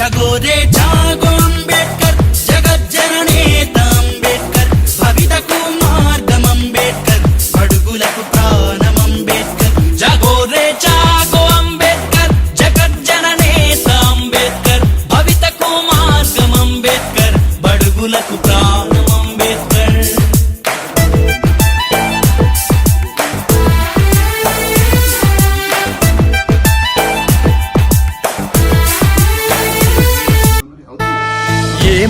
చగోరే జాగో అంబేద్కర్ జగజ్జననేత అంబేద్కర్ భవితకు మార్గం అంబేద్కర్ అడుగులకు ప్రాణం అంబేద్కర్. జగోరే జాగో అంబేద్కర్ జగజ్జననేత అంబేద్కర్ భవితకు మార్గం అంబేద్కర్ బడుగులకు ప్రాణం అంబేద్కర్.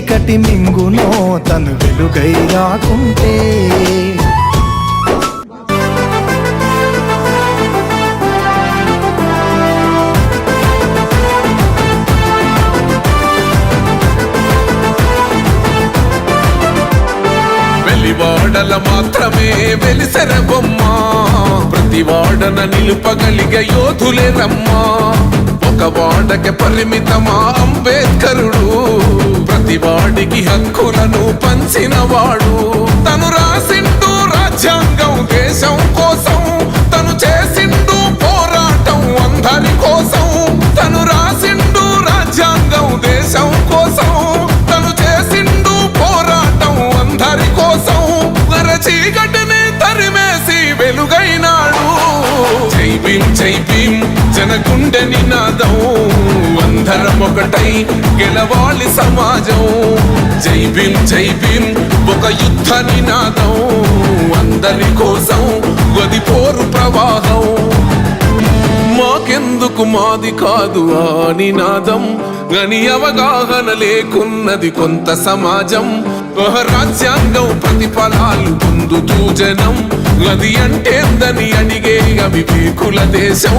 చీకటి మింగునో తను వెలుగై రాకుంటే. వాడల మాత్రమే వెలిసెర బొమ్మ. ప్రతి వాడన నిలుపగలిగ యోధులే రమ్మా. ఒక వాడక పరిమితమా అంబేద్కరుడు. ప్రతి వాడికి హక్కులను పంచిన వాడు తను రాసిండు రాజ్యాంగం దేశం కోసం తను చేసిండు పోరాటం అందరి కోసం. తను రాసిండు రాజ్యాంగం దేశం కోసం తను చేసిండు పోరాటం అందరి కోసం. చీకటిని తరిమేసి వెలుగైనాడు. జై భీం జై భీం జనగుండె నినాదం అందరం ఒకటై గెలవాలి సమాజం. జై భీం జై భీం ఒక యుద్ధ నినాదం అందరి కోసం గది పోరు ప్రవాహం. మాకెందుకు మాది కాదు ఆ నినాదం గని అవగాహన లేకున్నది కొంత సమాజం. రాజ్యాంగం ప్రతిఫలాలు పొందుతూ జనం. గది అంటేందని అడిగే అవివేకుల దేశం.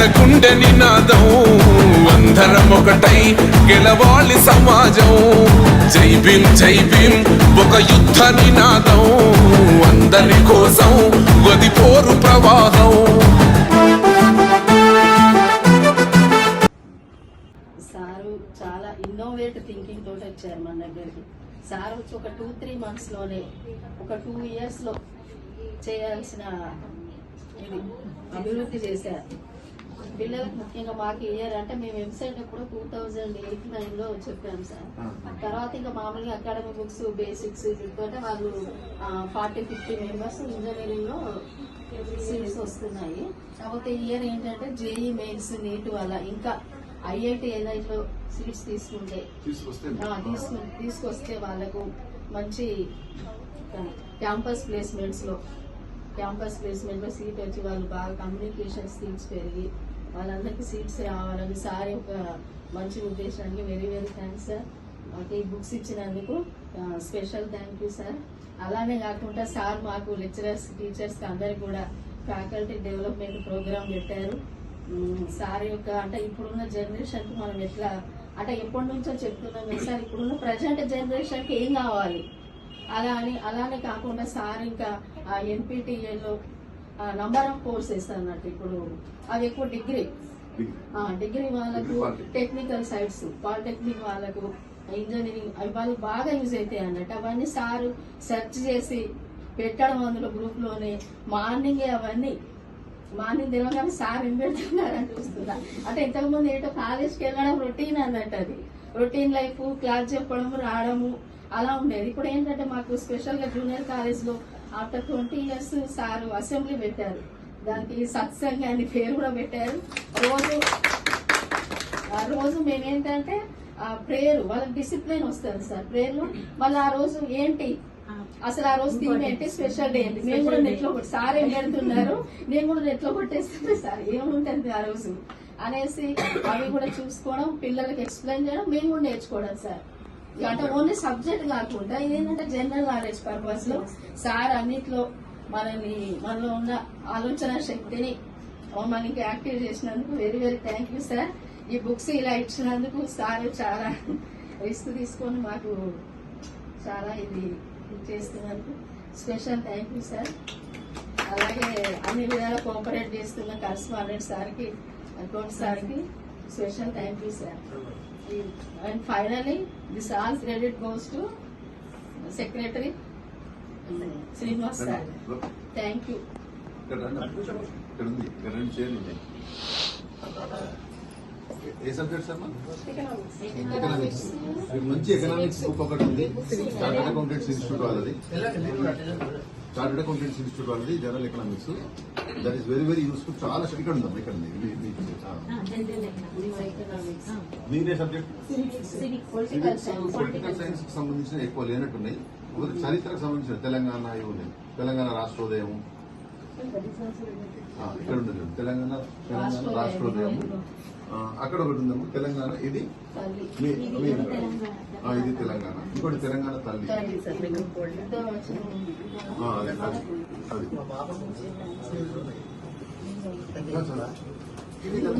జనగుండె నినాదం. అందరం ఒకటై గెలవాలి సమాజం. జై భీం జై భీం ఒక యుద్ధ నినాదం. అందరి కోసం గది పోరు ప్రవాహం. సారు చాలా ఇన్నోవేట్ థింకింగ్ తోటి వచ్చారు మన దగ్గరికి. సార్ వచ్చి ఒక టూ త్రీ మంత్స్లోనే ఒక టూ ఇయర్స్లో చేయాల్సిన అభివృద్ధి చేశారు. పిల్లలకు ముఖ్యంగా మాకు ఇయర్ అంటే మేము వెబ్సైట్ ఎప్పుడు టూ థౌజండ్ ఎయిట్ నైన్లో చెప్పాము సార్. తర్వాత ఇంకా మామూలుగా అకాడమిక్ బుక్స్ బేసిక్స్ వీటితోటే వాళ్ళు ఫార్టీ ఫిఫ్టీ మెంబర్స్ ఇంజనీరింగ్లో సీట్స్ వస్తున్నాయి. కాకపోతే ఇయర్ ఏంటంటే జేఈ మెయిన్స్ నీట్ వల్ల ఇంకా ఐఐటి ఎన్ఐలో సీట్స్ తీసుకుంటే తీసుకొస్తే వాళ్ళకు మంచి క్యాంపస్ ప్లేస్మెంట్స్లో క్యాంపస్ ప్లేస్మెంట్లో సీట్ వచ్చి వాళ్ళు బాగా కమ్యూనికేషన్ స్కిల్స్ పెరిగి వాళ్ళందరికీ సీట్స్ రావాలని సార్ యొక్క మంచి ఉద్దేశానికి వెరీ వెరీ థ్యాంక్స్ సార్ మాకు ఈ బుక్స్ ఇచ్చినందుకు స్పెషల్ థ్యాంక్ యూ సార్ అలానే కాకుండా సార్ మాకు లెక్చరర్స్ టీచర్స్ అందరు కూడా ఫ్యాకల్టీ డెవలప్మెంట్ ప్రోగ్రామ్ పెట్టారు. సార్ యొక్క అంటే ఇప్పుడున్న జనరేషన్కి మనం ఎట్లా అంటే ఎప్పటి నుంచో చెప్తున్నాం కదా సార్ ఇప్పుడున్న ప్రజెంట్ జనరేషన్కి ఏం కావాలి? అలా అని అలానే కాకుండా సార్ ఇంకా ఎన్పిటిఏలో నంబర్ ఆఫ్ కోర్సెస్ అన్నట్టు ఇప్పుడు. అవి ఎక్కువ డిగ్రీ డిగ్రీ వాళ్ళకు టెక్నికల్ సైడ్స్ పాలిటెక్నిక్ వాళ్ళకు ఇంజనీరింగ్ అవి వాళ్ళకి బాగా యూజ్ అవుతాయి అన్నట్టు. అవన్నీ సారు సెర్చ్ చేసి పెట్టడం అందులో గ్రూప్లోనే. మార్నింగ్ అవన్నీ. మార్నింగ్ తెలియగానే సార్ ఏం పెడుతున్నారని చూస్తున్నా. అంటే ఇంతకుముందు ఏంటో కాలేజ్కి వెళ్ళడం రొటీన్ అన్నట్టు అది. రొటీన్ లైఫ్ క్లాస్ చెప్పడం రావడము అలా ఉండేది. ఇప్పుడు ఏంటంటే మాకు స్పెషల్గా జూనియర్ కాలేజ్లో after twenty years sir assembly పెట్టారు. దానికి సత్సంగ్ అని పేరు కూడా పెట్టారు. రోజు ఆ రోజు మేమేంటంటే ప్రేయర్ వాళ్ళకి డిసిప్లిన్ వస్తుంది సార్. ప్రేయర్లో మళ్ళీ ఆ రోజు ఏంటి? అసలు ఆ రోజు థీమ్ ఏంటి? స్పెషల్ డే ఏంటి? మేము కూడా నెట్లో కొట్టి సార్ ఏం పెడుతున్నారు? నేను కూడా నెట్లో కొట్టేస్తాను సార్. ఏముంటుంది ఆ రోజు? అనేసి అవి కూడా చూసుకోవడం పిల్లలకి ఎక్స్ప్లెయిన్ చేయడం మేము కూడా నేర్చుకోవడం సార్. అంటే ఓన్లీ సబ్జెక్ట్ కాకుండా ఇదేంటంటే జనరల్ నాలెడ్జ్ పర్పస్లో సార్ అన్నిట్లో మనల్ని మనలో ఉన్న ఆలోచన శక్తిని మనకి యాక్టివ్ చేసినందుకు very very thank you sir ఈ బుక్స్ ఇలా ఇచ్చినందుకు సార్ చాలా రిస్క్ తీసుకొని మాకు చాలా ఇది చేస్తున్నందుకు స్పెషల్ థ్యాంక్ యూ సార్ అలాగే అన్ని విధాలా కోఆపరేట్ చేస్తున్న కరస్పాండెంట్ సార్కి అకౌంట్ సార్కి special thank you sir and finally this all credit goes to secretary Srinivas sir thank you ఇక్కడ రండి. ఇక్కడ ఉంది ఇక్కడ రెండు చైర్లు ఉన్నాయి ఏ ఎకనామిక్స్ మీకు మంచి ఎకనామిక్స్ బుక్ ఒకటి ఉంది చార్టెడ్ అకౌంటెంట్స్ ఇన్స్టిట్యూట్ వాళ్ళది చార్టెడ్ అకౌంటెంట్స్ ఇన్స్టిట్యూట్ వాళ్ళది general economics that is very very useful చాలా ఇక్కడ ఉందమ్మా ఇక్కడ. మీరే సబ్జెక్ట్ పొలిటికల్ సైన్స్కి సంబంధించిన ఎక్కువ లేనట్టున్నాయి. చరిత్రకు సంబంధించిన తెలంగాణ తెలంగాణ రాష్ట్రోదయం. ఇక్కడ. తెలంగాణ తెలంగాణ రాష్ట్రోదయం ఆ, అక్కడ ఒకటి ఉందమ్మా తెలంగాణ ఇది ఇది తెలంగాణ. ఇంకోటి తెలంగాణ తల్లి. అది అది. అది.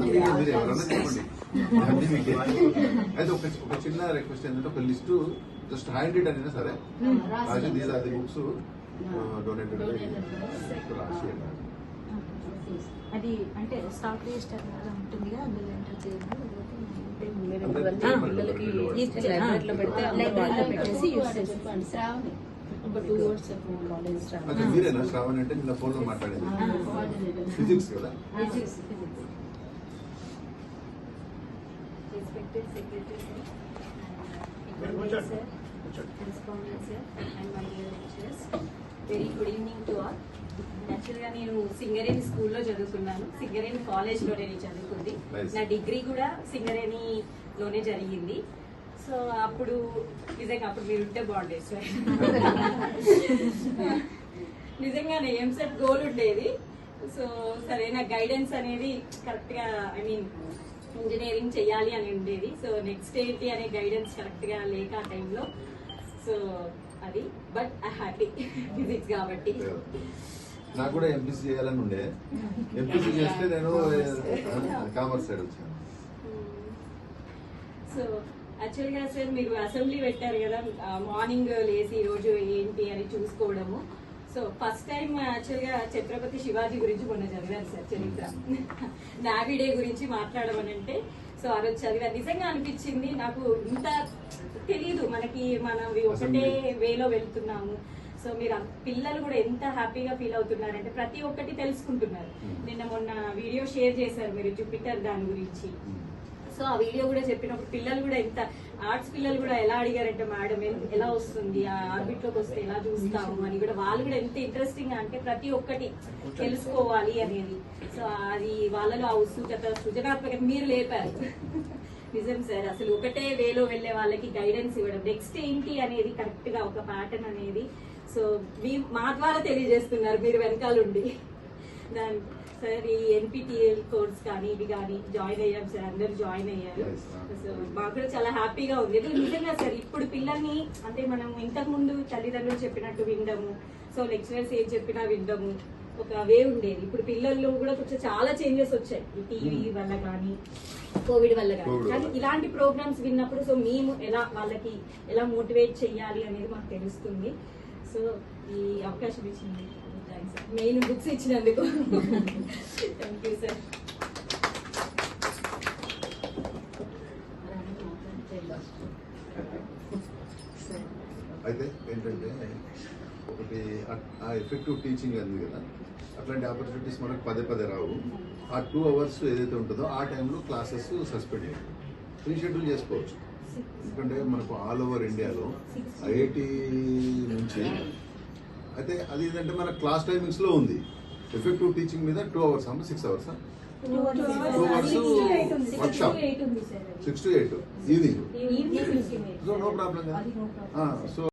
మీరే ఎవరన్నా చెప్పండి. అయితే ఒక ఒక చిన్న రిక్వెస్ట్ ఏంటంటే ఒక లిస్టు జస్ట్ హ్యాండ్ అయినా సరే. రాసి these are the books donated రాసి అది అంటే స్టాక్ రిజిస్టర్ లాగా ఉంటుంది అందులో ఎంటర్ చేయాలి లైబ్రరీలో పెడితే లైబ్రరీలో పెట్టేసి యూస్ చేసి చెప్పండి శ్రావణి. ఒక టూ వర్డ్స్ చెప్పండి కాలేజ్ అయితే మీరేనా? శ్రావణ్ అంటే నిన్న ఫోన్లో మాట్లాడేది. కోఆర్డినేటర్ ఫిజిక్స్ కదా? Respected secretary sir, and equal sir, correspondent sir, and my dear lecturers. Very good evening to all. యాక్చువల్గా నేను సింగరేణి స్కూల్లో చదువుకున్నాను. సింగరేణి కాలేజ్లో నేను చదువుకుంది. నా డిగ్రీ కూడా సింగరేణిలోనే జరిగింది. సో అప్పుడు నిజంగా అప్పుడు మీరు ఉంటే బాగుండేది సార్ నిజంగానే ఎంసెట్ గోల్ ఉండేది. సో సరైన గైడెన్స్ అనేది కరెక్ట్గా ఐ మీన్ ఇంజనీరింగ్ చేయాలి అని ఉండేది. సో నెక్స్ట్ ఏంటి అనే గైడెన్స్ కరెక్ట్గా లేక ఆ టైంలో సో అది బట్ ఐ హ్యాపీ ఫిజిక్స్ కాబట్టి. నాకు కూడా ఎంపీసీ చేయాలని ఉండే. ఎంపీసీ చేస్తే నేను కామర్స్ సైడ్ వచ్చాను. సో యాక్చువల్గా సార్ మీరు అసెంబ్లీ పెట్టారు కదా మార్నింగ్ లేసి రోజు ఏంటి అని చూసుకోవడము. సో ఫస్ట్ టైం యాక్చువల్గా ఛత్రపతి శివాజీ గురించి మొన్న చదివాను సార్ చరిత్ర. నావీ డే గురించి మాట్లాడమని అంటే సో ఆ రోజు చదివాను. నిజంగా అనిపించింది నాకు ఇంత తెలీదు. మనకి మనం ఒకటే వేలో వెళ్తున్నాము. సో మీరు పిల్లలు కూడా ఎంత హ్యాపీగా ఫీల్ అవుతున్నారంటే ప్రతి ఒక్కటి తెలుసుకుంటున్నారు. నిన్న మొన్న వీడియో షేర్ చేశారు మీరు జూపిటర్ దాని గురించి. సో ఆ వీడియో కూడా చెప్పినప్పుడు పిల్లలు కూడా ఎంత ఆర్ట్స్ పిల్లలు కూడా ఎలా అడిగారంటే మేడం ఎలా వస్తుంది? ఆ ఆర్బిట్లోకి వస్తే ఎలా చూస్తాము? అని కూడా వాళ్ళు కూడా ఎంత ఇంట్రెస్టింగ్ అంటే ప్రతి ఒక్కటి తెలుసుకోవాలి అనేది. సో అది వాళ్ళలో ఆ ఉత్సుకత సృజనాత్మకత మీరు లేపారు. నిజం సార్ అసలు ఒకటే వేలో వెళ్ళే వాళ్ళకి గైడెన్స్ ఇవ్వడం. నెక్స్ట్ ఏంటి అనేది కరెక్ట్గా ఒక ప్యాటర్న్ అనేది. సో మీ మా ద్వారా తెలియజేస్తున్నారు మీరు వెనకాలండి దాని సార్ ఈ ఎన్పిటిఎల్ కోర్స్ కానీ ఇవి కానీ జాయిన్ అయ్యాం సార్ అందరు జాయిన్ అయ్యారు. సో మాకు కూడా చాలా హ్యాపీగా ఉంది. నిజంగా సార్ ఇప్పుడు పిల్లల్ని అంటే మనం ఇంతకు ముందు తల్లిదండ్రులు చెప్పినట్టు వినడము సో లెక్చరర్స్ ఏం చెప్పినా వినడము ఒక వే ఉండేది. ఇప్పుడు పిల్లల్లో కూడా కొంచెం చాలా చేంజెస్ వచ్చాయి. ఈ టీవీ వల్ల కానీ కోవిడ్ వల్ల కానీ. కానీ. ఇలాంటి ప్రోగ్రామ్స్ విన్నప్పుడు సో మేము ఎలా వాళ్ళకి ఎలా మోటివేట్ చేయాలి అనేది మాకు తెలుస్తుంది. సో ఈ అవకాశం ఇచ్చింది థ్యాంక్స్ మెయిన్ బుక్స్ ఇచ్చినందుకు. థ్యాంక్ యూ సార్ అయితే ఏంటంటే ఒకటి ఆ- ఎఫెక్టివ్ టీచింగ్ అంది కదా. అట్లాంటి ఆపర్చునిటీస్ మనకు పదే పదే రావు. ఆ టూ అవర్స్ ఏదైతే ఉంటుందో ఆ టైంలో క్లాసెస్ సస్పెండ్ చేయాలి రీషెడ్యూల్ చేసుకోవచ్చు. ఎందుకంటే మనకు ఆల్ ఓవర్ ఇండియాలో ఐఐటి నుంచి అయితే అది ఏంటంటే మన క్లాస్ టైమింగ్స్లో ఉంది. ఎఫెక్టివ్ టీచింగ్ మీద టూ అవర్స్ అమ్మ six hours two hours workshop six to eight evening so no problem so